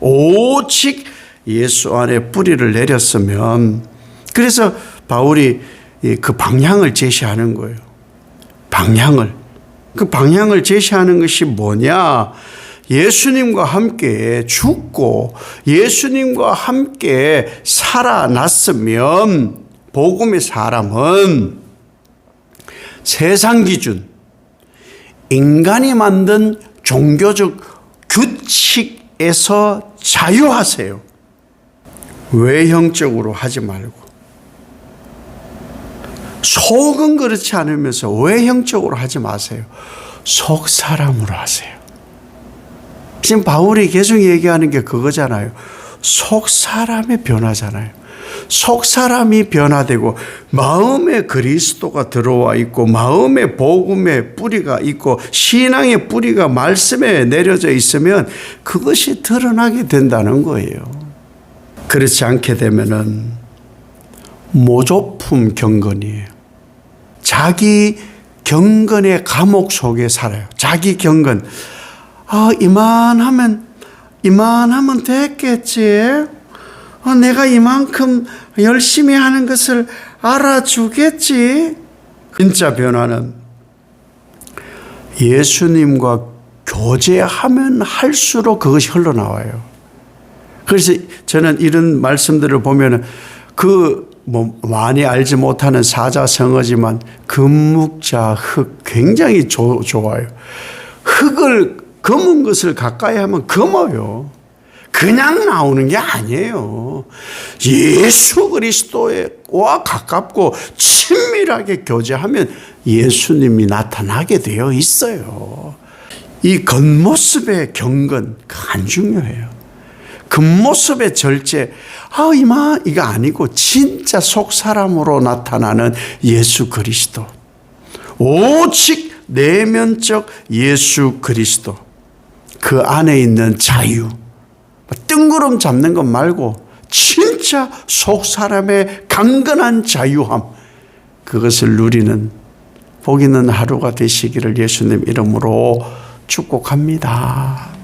오직 예수 안에 뿌리를 내렸으면 그래서 바울이 그 방향을 제시하는 거예요. 방향을. 그 방향을 제시하는 것이 뭐냐? 예수님과 함께 죽고 예수님과 함께 살아났으면 복음의 사람은 세상 기준, 인간이 만든 종교적 규칙 에서 자유하세요. 외형적으로 하지 말고. 속은 그렇지 않으면서 외형적으로 하지 마세요. 속 사람으로 하세요. 지금 바울이 계속 얘기하는 게 그거잖아요. 속 사람의 변화잖아요. 속 사람이 변화되고 마음에 그리스도가 들어와 있고 마음에 복음의 뿌리가 있고 신앙의 뿌리가 말씀에 내려져 있으면 그것이 드러나게 된다는 거예요. 그렇지 않게 되면은 모조품 경건이에요. 자기 경건의 감옥 속에 살아요. 자기 경건. 아, 이만하면, 이만하면 됐겠지. 아, 내가 이만큼 열심히 하는 것을 알아주겠지. 진짜 변화는 예수님과 교제하면 할수록 그것이 흘러나와요. 그래서 저는 이런 말씀들을 보면은 그 뭐 많이 알지 못하는 사자성어지만 금묵자 흙 굉장히 조, 좋아요. 흙을 검은 것을 가까이 하면 검어요. 그냥 나오는 게 아니에요. 예수 그리스도와 가깝고 친밀하게 교제하면 예수님이 나타나게 되어 있어요. 이 겉모습의 경건 안 중요해요. 겉모습의 절제, 아, 이마, 이거 아니고, 진짜 속 사람으로 나타나는 예수 그리스도. 오직 내면적 예수 그리스도. 그 안에 있는 자유. 뜬구름 잡는 것 말고, 진짜 속 사람의 강건한 자유함. 그것을 누리는 복 있는 하루가 되시기를 예수님 이름으로 축복합니다.